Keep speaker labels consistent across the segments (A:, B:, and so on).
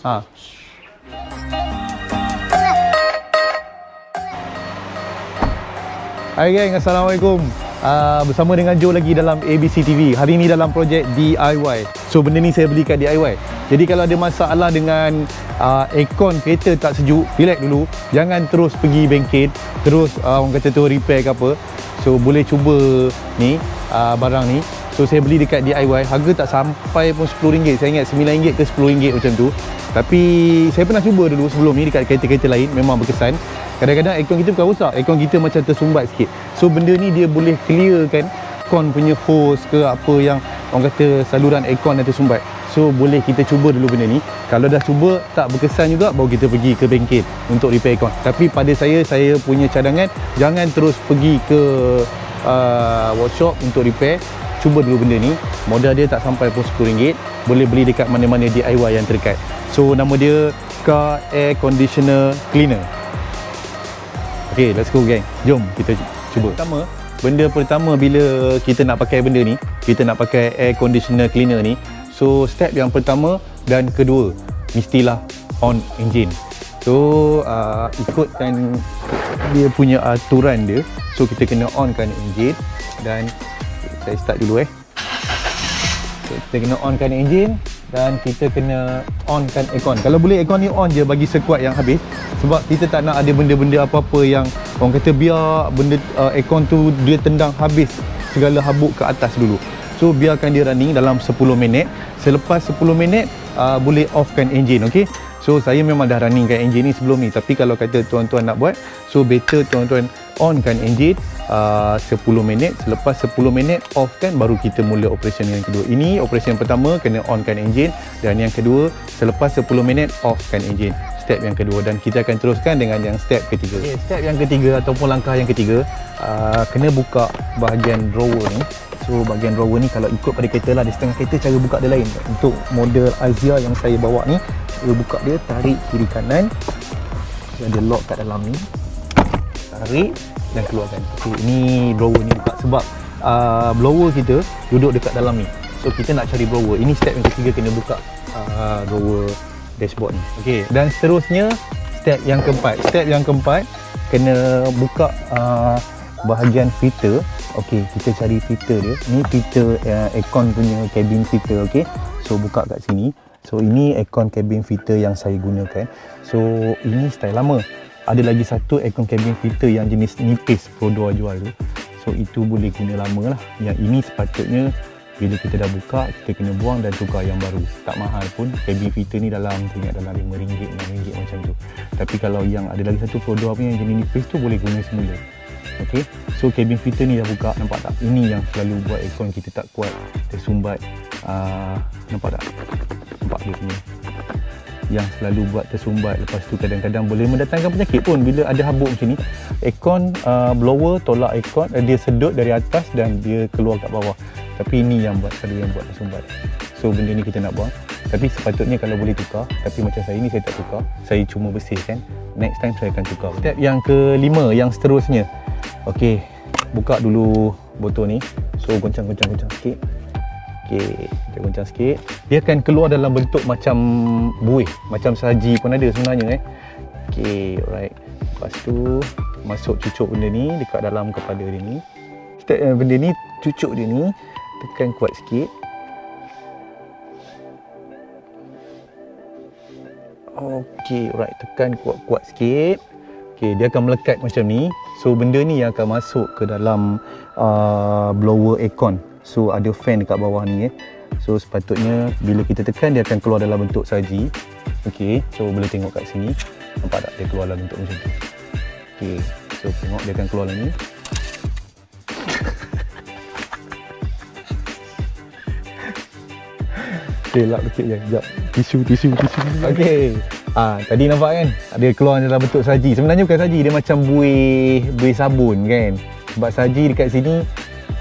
A: Ha. Hai geng, Assalamualaikum. Uh, bersama dengan Joe lagi dalam ABC TV. Hari ini dalam projek DIY. So benda ni saya beli kat DIY. Jadi kalau ada masalah dengan uh, aircon kereta tak sejuk, relax dulu. Jangan terus pergi bengkel, terus uh, orang kata tu repair ke apa. So boleh cuba ni uh, barang ni. So saya beli dekat DIY, harga tak sampai pun RM10. Saya ingat RM9 ke RM10 macam tu. Tapi saya pernah cuba dulu sebelum ni dekat kereta-kereta lain, memang berkesan. Kadang-kadang aircon kita bukan rosak, aircon kita macam tersumbat sikit. So benda ni dia boleh clearkan kon punya hose ke apa yang orang kata saluran aircon yang tersumbat. So boleh kita cuba dulu benda ni. Kalau dah cuba tak berkesan juga baru kita pergi ke bengkel untuk repair aircon. Tapi pada saya saya punya cadangan jangan terus pergi ke uh, workshop untuk repair. Cuba dulu benda ni. Modal dia tak sampai pun RM10. Boleh beli dekat mana-mana DIY yang terdekat. So nama dia Car Air Conditioner Cleaner. Okay, let's go gang. Jom kita cuba. Pertama, benda pertama bila kita nak pakai benda ni, kita nak pakai air conditioner cleaner ni. So, step yang pertama dan kedua, mestilah on engine. So, uh, ikutkan dia punya aturan dia. So, kita kena onkan engine dan saya start dulu eh. So, kita kena onkan engine dan kita kena onkan aircon. Kalau boleh aircon ni on je bagi sekuat yang habis sebab kita tak nak ada benda-benda apa-apa yang orang kata biar benda uh, aircon tu dia tendang habis segala habuk ke atas dulu. So biarkan dia running dalam 10 minit. Selepas 10 minit uh, boleh offkan engine okey. So saya memang dah runningkan engine ni sebelum ni tapi kalau kata tuan-tuan nak buat so better tuan-tuan onkan engine uh, 10 minit. Selepas 10 minit off kan baru kita mula operation yang kedua. Ini operation yang pertama kena onkan engine dan yang kedua selepas 10 minit offkan engine step yang kedua. Dan kita akan teruskan dengan yang step ketiga. Okay, step yang ketiga ataupun langkah yang ketiga uh, kena buka bahagian drawer ni. So bahagian drawer ni kalau ikut pada kereta lah di setengah kereta cara buka dia lain. Untuk model Azia yang saya bawa ni saya buka dia tarik kiri kanan. Dia ada lock kat dalam ni tarik dan keluarkan. Okey, ini blower ni buka sebab uh, blower kita duduk dekat dalam ni. So kita nak cari blower. Ini step yang ketiga kena buka uh, blower dashboard ni. Okey, dan seterusnya step yang keempat. Step yang keempat kena buka uh, bahagian filter. Okey, kita cari filter dia. Ni filter uh, aircon punya cabin filter, okey. So buka kat sini. So ini aircon cabin filter yang saya gunakan. So ini style lama ada lagi satu aircon cabin filter yang jenis nipis Pro 2 jual tu. So itu boleh guna lama lah. Yang ini sepatutnya bila kita dah buka kita kena buang dan tukar yang baru. Tak mahal pun. Cabin filter ni dalam ingat dalam RM5 RM6 macam tu. Tapi kalau yang ada lagi satu Pro 2 punya jenis nipis tu boleh guna semula. Ok? So cabin filter ni dah buka. Nampak tak? Ini yang selalu buat aircon kita tak kuat. Tersumbat. Uh, nampak tak? Nampak dia punya yang selalu buat tersumbat. Lepas tu kadang-kadang boleh mendatangkan penyakit pun. Bila ada habuk macam ni aircon uh, blower tolak aircon uh, dia sedut dari atas dan dia keluar kat bawah. Tapi ini yang buat selalu yang buat tersumbat. So benda ni kita nak buang. Tapi sepatutnya kalau boleh tukar tapi macam saya ni saya tak tukar. Saya cuma bersihkan next time saya akan tukar. Step yang kelima yang seterusnya. Ok buka dulu botol ni. So goncang-goncang-goncang sikit Okey, kita goncang sikit. Dia akan keluar dalam bentuk macam buih, macam saji pun ada sebenarnya eh. Okey, alright. Lepas tu masuk cucuk benda ni dekat dalam kepala dia ni. Step uh, benda ni cucuk dia ni tekan kuat sikit. Okey, alright. Tekan kuat-kuat sikit. Okey, dia akan melekat macam ni. So benda ni yang akan masuk ke dalam uh, blower aircon So ada fan dekat bawah ni eh. So sepatutnya bila kita tekan dia akan keluar dalam bentuk saji. Okey, so boleh tengok kat sini. Nampak tak dia keluar dalam bentuk macam tu. Okey, so tengok dia akan keluar dalam ni. Okay, lap kecil je. Sekejap. Tisu, tisu, tisu. Okey. Ah, tadi nampak kan? Ada keluar dalam bentuk saji. Sebenarnya bukan saji, dia macam buih buih sabun kan. Sebab saji dekat sini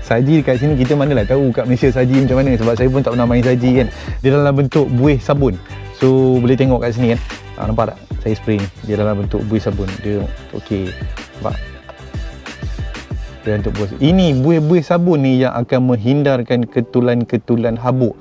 A: saji dekat sini kita mana lah tahu kat Malaysia saji macam mana. Sebab saya pun tak pernah main saji kan. Dia dalam bentuk buih sabun. So boleh tengok kat sini kan. Ha, nampak tak? Saya spray ni. Dia dalam bentuk buih sabun. Dia okey. Nampak? Dia untuk buih ini buih-buih sabun ni yang akan menghindarkan ketulan-ketulan habuk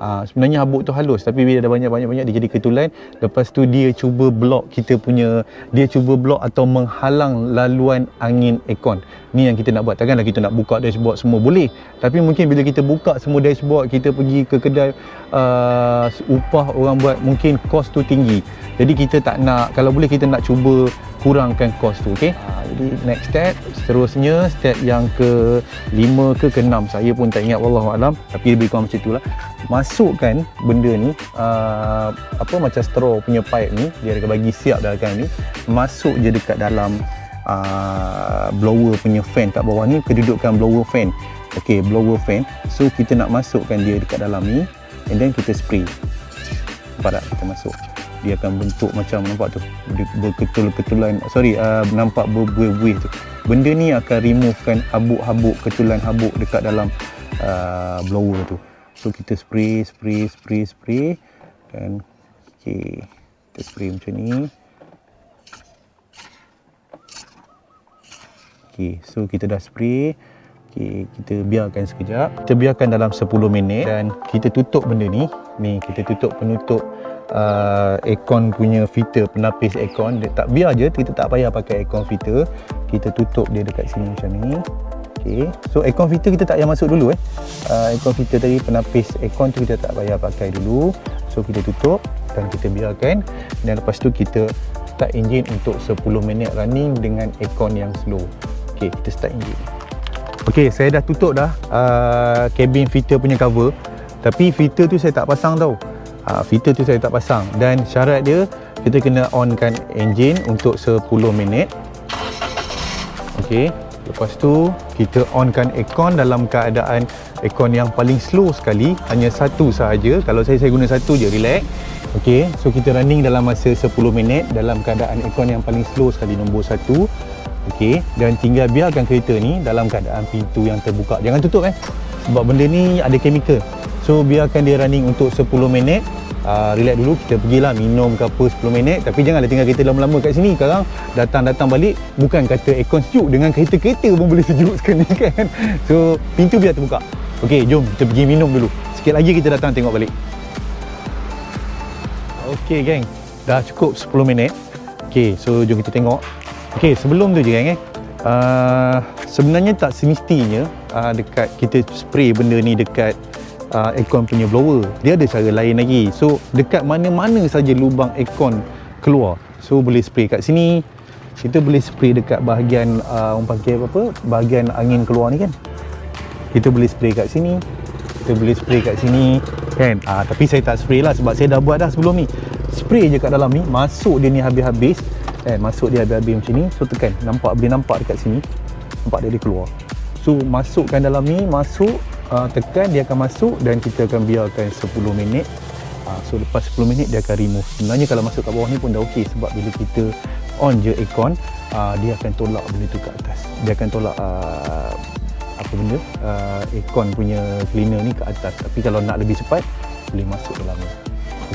A: Uh, sebenarnya habuk tu halus tapi bila dah banyak-banyak-banyak dia jadi ketulan. Lepas tu dia cuba block kita punya dia cuba block atau menghalang laluan angin aircon. Ni yang kita nak buat. Takkanlah kita nak buka dashboard semua boleh. Tapi mungkin bila kita buka semua dashboard kita pergi ke kedai uh, upah orang buat mungkin kos tu tinggi. Jadi kita tak nak kalau boleh kita nak cuba kurangkan kos tu okey? Uh, jadi next step seterusnya step yang ke 5 ke ke 6 saya pun tak ingat wallahu alam tapi lebih kurang macam itulah. Masukkan benda ni uh, apa macam straw punya pipe ni dia akan bagi siap dalam ni masuk je dekat dalam uh, blower punya fan kat bawah ni kedudukan blower fan. Okey blower fan. So kita nak masukkan dia dekat dalam ni and then kita spray. Nampak tak? Kita masuk dia akan bentuk macam nampak tu berketul-ketulan sorry uh, nampak berbuih-buih tu. Benda ni akan removekan habuk-habuk ketulan habuk dekat dalam uh, blower tu. So kita spray spray spray spray dan okey kita spray macam ni. Okey so kita dah spray. Okey kita biarkan sekejap. Kita biarkan dalam 10 minit dan kita tutup benda ni. Ni kita tutup penutup uh, aircon punya filter penapis aircon dia tak biar je kita tak payah pakai aircon filter. Kita tutup dia dekat sini macam ni. Okey so aircon filter kita tak payah masuk dulu eh. Uh, aircon filter tadi penapis aircon tu kita tak payah pakai dulu. So kita tutup dan kita biarkan. Dan lepas tu kita start engine untuk 10 minit running dengan aircon yang slow. Okey kita start engine. Okey saya dah tutup dah uh, cabin filter punya cover. Tapi filter tu saya tak pasang tau uh, filter tu saya tak pasang. Dan syarat dia kita kena onkan engine untuk 10 minit. Ok lepas tu kita onkan aircon dalam keadaan aircon yang paling slow sekali. Hanya satu sahaja. Kalau saya saya guna satu je relax. Ok so kita running dalam masa 10 minit dalam keadaan aircon yang paling slow sekali nombor satu. Ok dan tinggal biarkan kereta ni dalam keadaan pintu yang terbuka. Jangan tutup eh. Sebab benda ni ada chemical. So biarkan dia running untuk 10 minit uh, Relax dulu kita pergilah minum ke apa 10 minit. Tapi janganlah tinggal kereta lama-lama kat sini. Sekarang datang-datang balik Bukan kata aircon sejuk Dengan kereta-kereta pun boleh sejuk sekali kan? So pintu biar terbuka. Okay jom kita pergi minum dulu. Sikit lagi kita datang tengok balik. Okay geng. Dah cukup 10 minit. Okay so jom kita tengok. Okay sebelum tu je geng eh. Uh, Sebenarnya tak semestinya uh, Dekat kita spray benda ni dekat uh, aircon punya blower. Dia ada cara lain lagi. So dekat mana-mana saja lubang aircon keluar. So boleh spray kat sini. Kita boleh spray dekat bahagian uh, orang panggil apa? Bahagian angin keluar ni kan? Kita boleh spray kat sini. Kita boleh spray kat sini. Kan? Uh, tapi saya tak spray lah sebab saya dah buat dah sebelum ni. Spray je kat dalam ni. Masuk dia ni habis-habis. Kan masuk dia habis-habis macam ni. So tekan. Nampak boleh nampak dekat sini. Nampak dia dia keluar. So masukkan dalam ni. Masuk uh, tekan dia akan masuk dan kita akan biarkan 10 minit. Uh, so lepas 10 minit dia akan remove. Sebenarnya kalau masuk kat bawah ni pun dah okey sebab bila kita on je aircon uh, dia akan tolak benda tu ke atas. Dia akan tolak uh, apa benda? Uh, aircon punya cleaner ni ke atas. Tapi kalau nak lebih cepat boleh masuk dalam ni.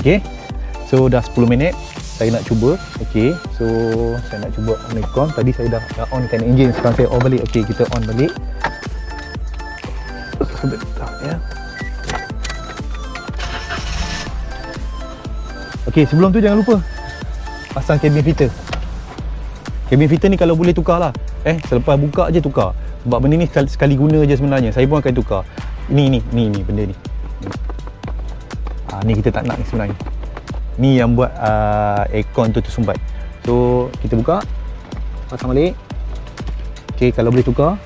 A: Okey? So dah 10 minit. Saya nak cuba. Okey? So saya nak cuba on aircon. Tadi saya dah, dah on kan engine. Sekarang saya on balik. Okey kita on balik sebentar ya. Okey, sebelum tu jangan lupa pasang cabin filter. Cabin filter ni kalau boleh tukar lah. Eh, selepas buka je tukar. Sebab benda ni sekali, sekali guna je sebenarnya. Saya pun akan tukar. Ni ni ni ni benda ni. Ah ni kita tak nak ni sebenarnya. Ni yang buat uh, aircon tu tersumbat. So, kita buka. Pasang balik. Okey, kalau boleh tukar,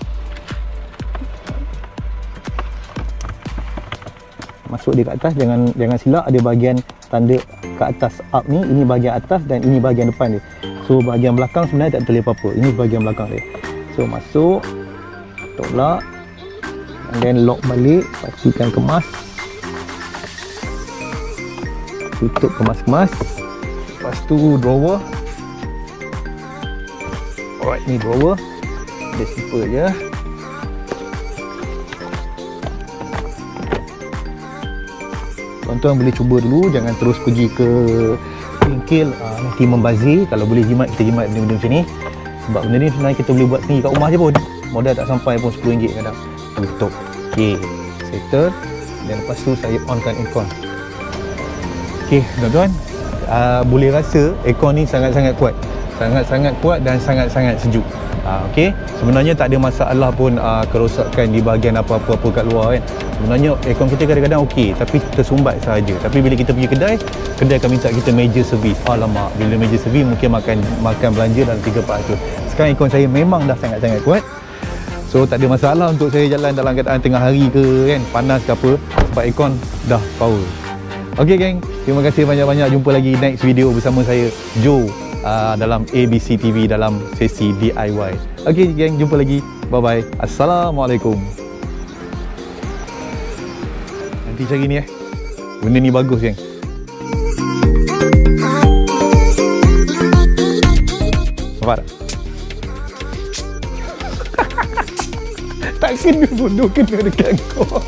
A: masuk dia kat atas jangan jangan silap ada bahagian tanda ke atas up ni ini bahagian atas dan ini bahagian depan dia. So bahagian belakang sebenarnya tak terlihat apa-apa ini bahagian belakang dia. So masuk tolak and then lock balik pastikan kemas. Tutup kemas-kemas. Lepas tu drawer. Alright ni drawer. Dia simple je tuan-tuan boleh cuba dulu. Jangan terus pergi ke bengkel uh, nanti membazir. Kalau boleh jimat kita jimat benda-benda macam ni. Sebab benda ni sebenarnya kita boleh buat sendiri kat rumah je pun. Modal tak sampai pun RM10 kadang. Tutup ok settle. Dan lepas tu saya onkan aircon. Okey, tuan-tuan. Uh, boleh rasa aircon ni sangat-sangat kuat. Sangat-sangat kuat dan sangat-sangat sejuk. Uh, Okey, sebenarnya tak ada masalah pun uh, kerosakan di bahagian apa-apa kat luar kan sebenarnya aircon kita kadang-kadang okey tapi tersumbat sahaja tapi bila kita pergi kedai kedai akan minta kita major service alamak bila major service mungkin makan makan belanja dalam 3-400 sekarang aircon saya memang dah sangat-sangat kuat So tak ada masalah untuk saya jalan dalam keadaan tengah hari ke kan panas ke apa sebab aircon dah power. Okay geng, terima kasih banyak-banyak jumpa lagi next video bersama saya Joe uh, dalam ABC TV dalam sesi DIY. Okay geng, jumpa lagi. Bye bye. Assalamualaikum. Nanti cari ni eh. Benda ni bagus geng. Nampak tak? tak kena bodoh kena dekat kau